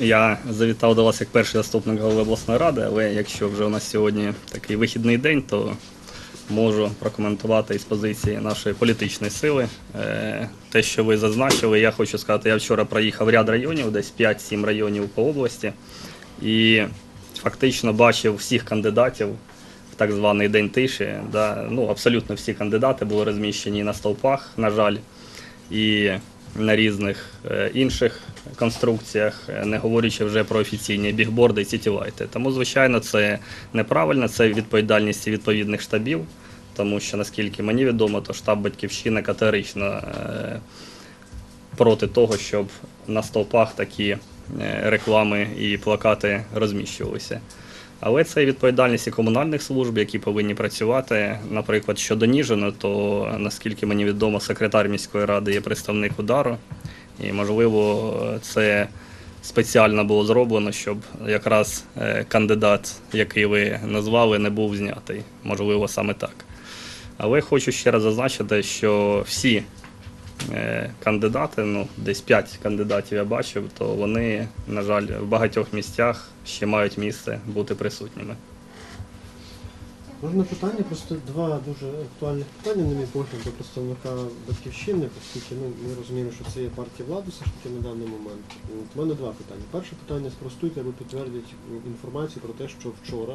Я завітав до вас як перший заступник голови обласної ради, але якщо вже у нас сьогодні такий вихідний день, то можу прокоментувати із позиції нашої політичної сили. Е, Те, що ви зазначили, я хочу сказати, я вчора проїхав ряд районів, десь 5-7 районів по області, і фактично бачив всіх кандидатів в так званий день тиші. Да, ну, абсолютно всі кандидати були розміщені на стовпах, на жаль, і на різних е, інших конструкціях, е, не говорячи вже про офіційні бігборди і сітілайти. Тому, звичайно, це неправильно, це відповідальність відповідних штабів, тому що, наскільки мені відомо, то штаб Батьківщина категорично е, проти того, щоб на стовпах такі реклами і плакати розміщувалися. Але це відповідальність і комунальних служб, які повинні працювати. Наприклад, щодо Ніжина, то наскільки мені відомо, секретар міської ради є представник удару, і можливо, це спеціально було зроблено, щоб якраз е, кандидат, який ви назвали, не був знятий. Можливо, саме так. Але хочу ще раз зазначити, що всі кандидати, ну десь 5 кандидатів я бачив, то вони, на жаль, в багатьох місцях ще мають місце бути присутніми. Можна питання, просто два дуже актуальних питання, на мій погляд, до представника батьківщини, оскільки ну, ми розуміємо, що це є партія влади все ж таки на даний момент. У мене два питання. Перше питання спростуйте або підтвердіть інформацію про те, що вчора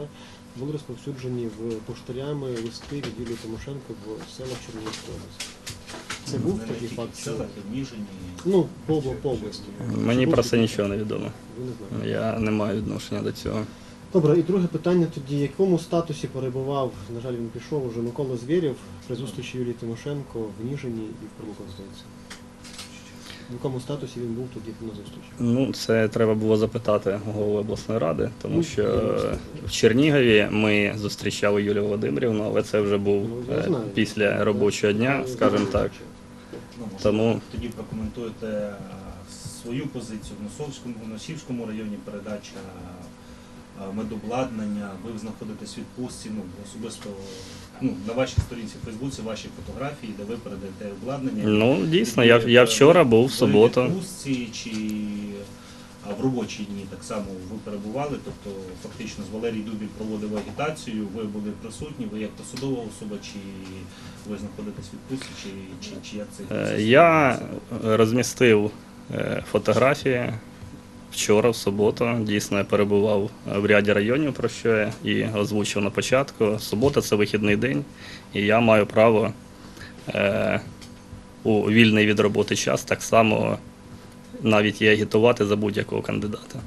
були розповсюджені в поштарями листи від Юлії Тимошенко в селах Чернігівської області. Це був такий факт? Ну, по, по області. Мені про це нічого не відомо. Я не маю відношення до цього. Добре, і друге питання тоді, в якому статусі перебував, на жаль, він пішов уже Микола Звєрєв при зустрічі Юлії Тимошенко в Ніжині і в Прилуконституції? В якому статусі він був тоді на зустрічі? Ну, це треба було запитати голови обласної ради, тому Ну, що е, в Чернігові ми зустрічали Юлію Володимирівну, але це вже був Ну, я е, знаю. після робочого дня, скажімо так. Ну, може, Тому- тоді прокоментуєте е, свою позицію в Носовському, в Носівському районі передача е, медобладнання. Ви знаходитесь в відпустці, ну особисто ну, на вашій сторінці в Фейсбуці ваші фотографії, де ви передаєте обладнання. Ну, дійсно, я, я е, вчора був в ви суботу. в відпустці чи в робочі дні так само ви перебували, тобто фактично з Валерій Дубіль проводив агітацію, ви були присутні, ви як посадова особа, чи ви знаходитесь в відпустці, чи, чи, чи як це? Е, Я розмістив е, фотографії вчора, в суботу. Дійсно, я перебував в ряді районів, про що я і озвучив на початку. Субота це вихідний день, і я маю право е, у вільний від роботи час так само навіть і агітувати за будь-якого кандидата.